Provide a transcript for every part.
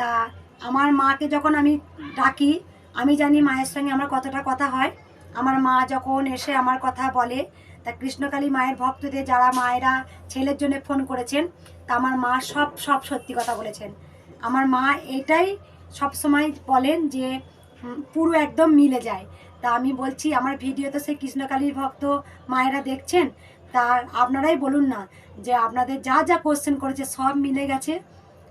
তা আমার মাকে যখন আমি ডাকি, আমি জানি মায়ের সঙ্গে আমার কতটা কথা হয়। আমার মা যখন এসে আমার কথা বলে, তা কৃষ্ণকালী মায়ের ভক্তদের যারা মায়েরা ছেলের জন্য ফোন করেছেন, তা আমার মা সব সব সত্যি কথা বলেছেন। আমার মা এটাই সব সময় বলেন যে পুরো একদম মিলে যায়। তা আমি বলছি, আমার ভিডিওতে সেই কৃষ্ণকালীর ভক্ত মায়েরা দেখছেন, তা আপনারাই বলুন না যে আপনাদের যা যা কোশ্চেন করেছে সব মিলে গেছে।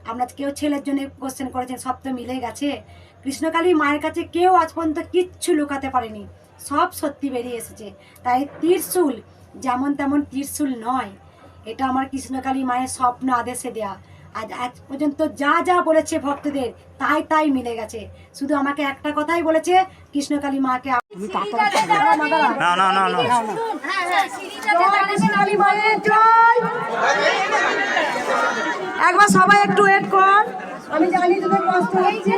আপনার কেউ ছেলের জন্য কোশ্চেন করেছেন সব তো মিলে গেছে। কৃষ্ণকালী মায়ের কাছে কেউ আজ পর্যন্ত কিচ্ছু লুকাতে পারেনি। সব সত্যি বেরিয়ে এসেছে। তাই ত্রিশূল যেমন তেমন ত্রিশূল নয়। এটা আমার কৃষ্ণকালী মায়ের স্বপ্ন আদেশে দেয়া। আজ আজ পর্যন্ত যা যা বলেছে ভক্তদের তাই তাই মিলে গেছে। শুধু আমাকে একটা কথাই বলেছে কৃষ্ণকালী মাকে আপ- না না না না জয় কৃষ্ণকালী মায়ের জয় একবার সবাই একটু ওয়েট কর। আমি জানি তোদের কষ্ট হচ্ছে।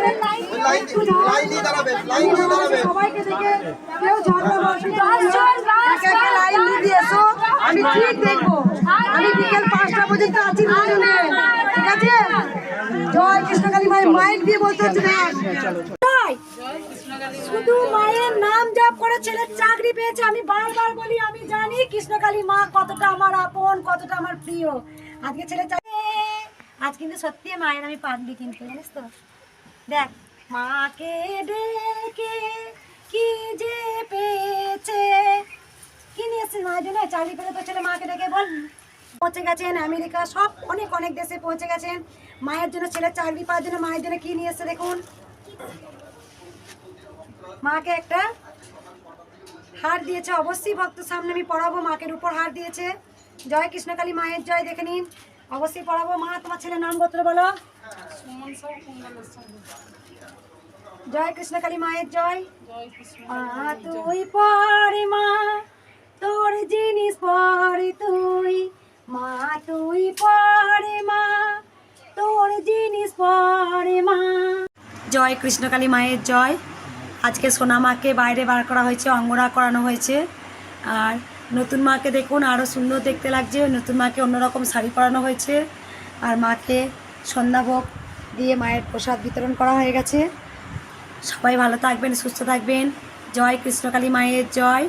একটু দিয়ে সবাইকে দেখে কেউ ঝগড়া লাইন এসো আমি ঠিক দেখব। আমি বিকেল পাঁচটা পর্যন্ত আছি ঠিক আছে? জয় কৃষ্ণকালী মায়ের মাইক দিয়ে বলতে হচ্ছে শুধু মায়ের নাম জপ করে ছেলের চাকরি পেয়েছে। আমি বারবার বলি আমি জানি কৃষ্ণকালী মা কতটা আমার আপন কতটা আমার প্রিয়। আজকে ছেলে আজ কিন্তু সত্যি মায়ের আমি পাগলি কিন্তু জানিস তো? দেখ, মাকে ডেকে কি যে পেয়েছে? কি নিয়ে এসছিস মায়ের জন্য চাকরি পেলে তো ছেলে মাকে ডেকে বল। পৌঁছে গেছেন আমেরিকা, সব অনেক অনেক দেশে পৌঁছে গেছেন। মায়ের জন্য ছেলে চাকরি পাওয়ার জন্য মায়ের জন্য কি নিয়ে এসছে দেখুন। মাকে একটা হার দিয়েছে, অবশ্যই ভক্ত সামনে আমি পড়াবো। মাকের উপর হার দিয়েছে। জয় কৃষ্ণকালী মায়ের জয়, দেখে নিন। অবশ্যই পড়াবো। মা তোমার ছেলের নাম গোত্র বলো জয় কৃষ্ণ কালী মায়ের জয়। তুই পরে মা তোর জিনিস পরে তুই। মা তুই পরে মা তোর জিনিস পরে মা। জয় কৃষ্ণকালী মায়ের জয়। আজকে সোনামাকে বাইরে বার করা হয়েছে অঙ্গরা করানো হয়েছে। আর নতুন মাকে দেখুন আরও সুন্দর দেখতে লাগছে। নতুন মাকে অন্যরকম শাড়ি পরানো হয়েছে। আর মাকে সন্ধ্যাভোগ দিয়ে মায়ের প্রসাদ বিতরণ করা হয়ে গেছে। সবাই ভালো থাকবেন, সুস্থ থাকবেন। জয় কৃষ্ণকালী মায়ের জয়।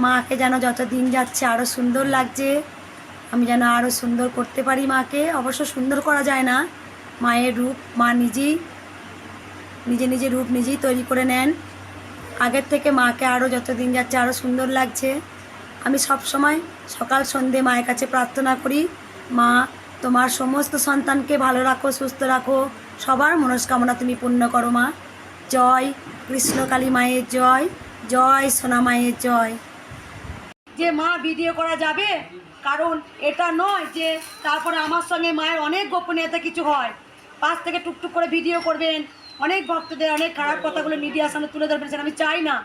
মাকে যেন যত দিন যাচ্ছে আরও সুন্দর লাগছে। আমি যেন আরও সুন্দর করতে পারি মাকে। অবশ্য সুন্দর করা যায় না। মায়ের রূপ, মা নিজেই, নিজে নিজে রূপ নিজেই তৈরি করে নেন। আগের থেকে মাকে আরও যত দিন যাচ্ছে আরও সুন্দর লাগছে। আমি সব সময় সকাল, সন্ধে মায়ের কাছে প্রার্থনা করি, মা, তোমার সমস্ত সন্তানকে ভালো রাখো, সুস্থ রাখো। সবার মনস্কামনা তুমি পূর্ণ করো, মা। জয় কৃষ্ণকালী মায়ের জয় জয় সোনা মায়ের জয়। যে মা ভিডিও করা যাবে, কারণ এটা নয় যে তারপরে আমার সঙ্গে মায়ের অনেক গোপনীয়তা কিছু হয়। পাশ থেকে টুকটুক করে ভিডিও করবেন, অনেক ভক্তদের, অনেক খারাপ কথাগুলো মিডিয়ার সামনে তুলে ধরবেন আমি চাই না।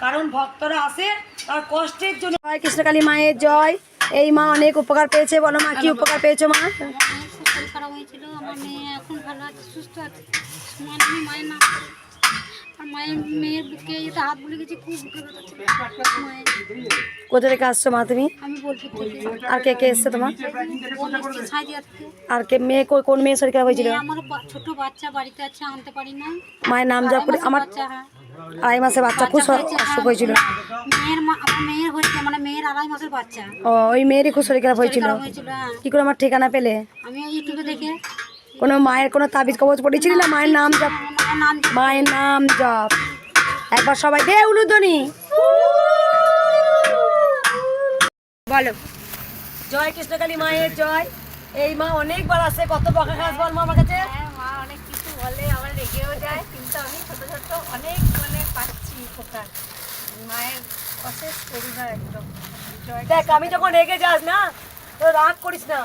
কারণ ভক্তরা আসে তার কষ্টের জন্য। জয় কৃষ্ণকালী মায়ের জয়। এই মা অনেক উপকার পেয়েছে বলো মা কি উপকার পেয়েছ মা? খারাপ হয়েছিল আমার মেয়ে এখন ভালো আছে সুস্থ আছে। মানে আমি মায়ের নাম আর মায়ের মেয়ের বুকে হাত বলে গেছি খুব কোথা থেকে আসছো মা তুমি? আমি বলছি আর কে কে এসছে তোমার? আর কে মেয়ে কোন মেয়ে শরীর খারাপ হয়েছিল? মেয়ে আমার ছোট বাচ্চা বাড়িতে আছে আনতে পারি না মায়ের নাম জপ করে আমার হ্যাঁ। আড়াই মাসে বাচ্চা খুব অসুখ হ্যাঁ। হয়েছিল মেয়ের আমার মেয়ের হয়েছে মানে মেয়ের আড়াই মাসের বাচ্চা। ও ওই মেয়েরই খুব শরীর খারাপ হয়েছিল? হ্যাঁ। কি করে আমার ঠিকানা পেলে? আমি ইউটিউবে দেখে। কোনো মায়ের কোনো তাবিজ কবজ পড়েছিল না? মায়ের নাম জপ। মায়ের নাম মায়ের নাম জপ। একবার সবাই দে উলুধ্বনি। বলো। জয় কৃষ্ণকালী মায়ের জয়। এই মা অনেকবার আসে কত বকা খাস বল মা আমার কিছু। বলে আমার রেগেও যায় কিন্তু আমি ছোট ছোট অনেক মানে পাচ্ছি উপকার মায়ের অশেষ করুণা একদম। দেখ আমি যখন রেগে যাস না তো রাগ করিস না।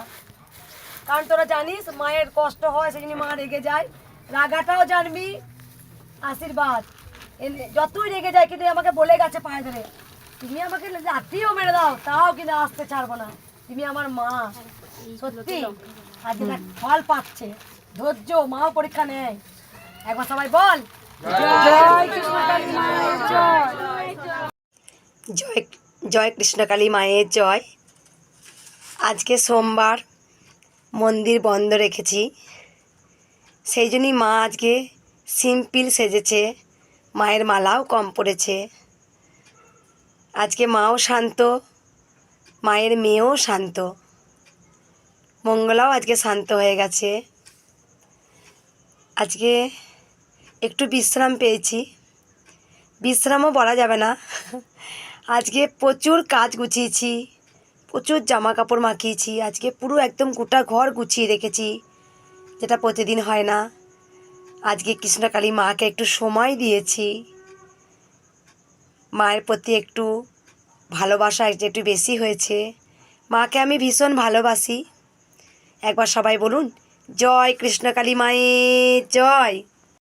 কারণ তোরা জানিস মায়ের কষ্ট হয় সেই জন্য মা রেগে যায়। রাগাটাও জানবি আশীর্বাদ। যতই রেগে যায় কিন্তু আমাকে বলে গেছে পায়ে ধরে তুমি আমাকে রাত্রিও মেরে দাও তাও কিন্তু আসতে ছাড়বো না। তুমি আমার মা। সত্যি? আজ ফল পাচ্ছে। ধৈর্য মাও পরীক্ষা নেয় একবার সবাই বল। জয় জয় জয়। জয় কৃষ্ণকালী মায়ের জয়। আজকে সোমবার মন্দির বন্ধ রেখেছি। সেই জন্যই মা আজকে সিম্পল সেজেছে মায়ের মালাও কম পড়েছে। আজকে মাও শান্ত মায়ের মেয়েও শান্ত। মঙ্গলাও আজকে শান্ত হয়ে গেছে। আজকে একটু বিশ্রাম পেয়েছি। বিশ্রামও বলা যাবে না। আজকে প্রচুর কাজ গুছিয়েছি, প্রচুর জামা কাপড় মাখিয়েছি, আজকে পুরো একদম গোটা ঘর গুছিয়ে রেখেছি, যেটা প্রতিদিন হয় না। আজকে কৃষ্ণকালী মাকে একটু সময় দিয়েছি। মায়ের প্রতি একটু ভালোবাসা একটু বেশি হয়েছে। মাকে আমি ভীষণ ভালোবাসি। একবার সবাই বলুন জয় কৃষ্ণকালী মায়ের জয়।